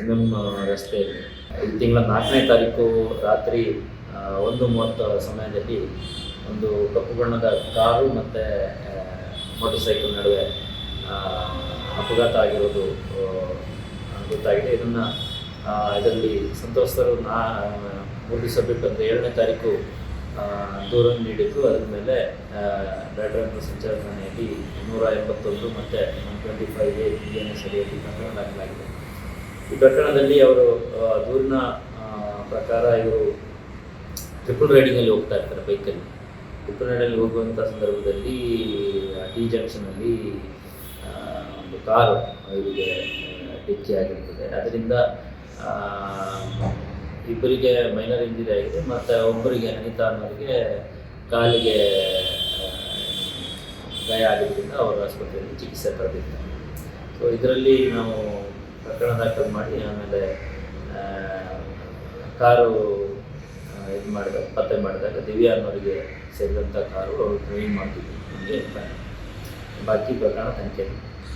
M ರಸ್ತೆಯಲ್ಲಿ ಈ ತಿಂಗಳ ನಾಲ್ಕನೇ ತಾರೀಕು ರಾತ್ರಿ ಒಂದು ಮೂವತ್ತು ಸಮಯದಲ್ಲಿ ಒಂದು ಕಪ್ಪು ಬಣ್ಣದ ಕಾರು ಮತ್ತು ಮೋಟರ್ ಸೈಕಲ್ ನಡುವೆ ಅಪಘಾತ ಆಗಿರೋದು ಗೊತ್ತಾಗಿದೆ. ಇದನ್ನು ಇದರಲ್ಲಿ ಸಂತ್ರಸ್ತರು ನಾ ಅಂದರೆ ಏಳನೇ ತಾರೀಕು ದೂರನ್ನು ನೀಡಿದ್ದು ಅದರ ಮೇಲೆ ಸಂಚಾರ ಠಾಣೆಯಲ್ಲಿ ನೂರ ಎಂಬತ್ತೊಂದು ಮತ್ತು one twenty five A Indian ಸರಿಯಲ್ಲಿ ಪ್ರಕರಣ ದಾಖಲಾಗಿದೆ. ಈ ಪ್ರಕರಣದಲ್ಲಿ ಅವರು ದೂರಿನ ಪ್ರಕಾರ ಇವರು ಟ್ರಿಪಲ್ ರೈಡಿಂಗಲ್ಲಿ ಹೋಗ್ತಾ ಇರ್ತಾರೆ ಬೈಕಲ್ಲಿ. ಟ್ರಿಪಲ್ ರೈಡಲ್ಲಿ ಹೋಗುವಂಥ ಸಂದರ್ಭದಲ್ಲಿ ಟಿ ಜಂಕ್ಷನಲ್ಲಿ ಒಂದು ಕಾರು ಇವರಿಗೆ ಡಿಕ್ಕಿ ಆಗಿರ್ತದೆ. ಅದರಿಂದ ಇಬ್ಬರಿಗೆ ಮೈನರ್ ಇಂಜುರಿ ಆಗಿದೆ. ಮತ್ತು ಒಬ್ಬರಿಗೆ ಅನಿತಾ ಅನ್ನೋರಿಗೆ ಕಾಲಿಗೆ ಗಾಯ ಆಗಿದ್ದರಿಂದ ಅವರು ಆಸ್ಪತ್ರೆಯಲ್ಲಿ ಚಿಕಿತ್ಸೆ ಪಡೆದಿದ್ದಾರೆ. ಸೊ ಇದರಲ್ಲಿ ನಾವು ಪ್ರಕರಣ ದಾಖಲು ಮಾಡಿ, ಆಮೇಲೆ ಕಾರು ಇದು ಮಾಡಿದಾಗ, ಪತ್ತೆ ಮಾಡಿದಾಗ ದಿವ್ಯಾ ಅನ್ನೋರಿಗೆ ಸೇರಿದಂಥ ಕಾರು ಅವರು ಡ್ರೈವಿಂಗ್ ಮಾಡ್ತಿದ್ರು. ನಮಗೆ ಬಾಕಿ ಪ್ರಕರಣ ತನಿಖೆ.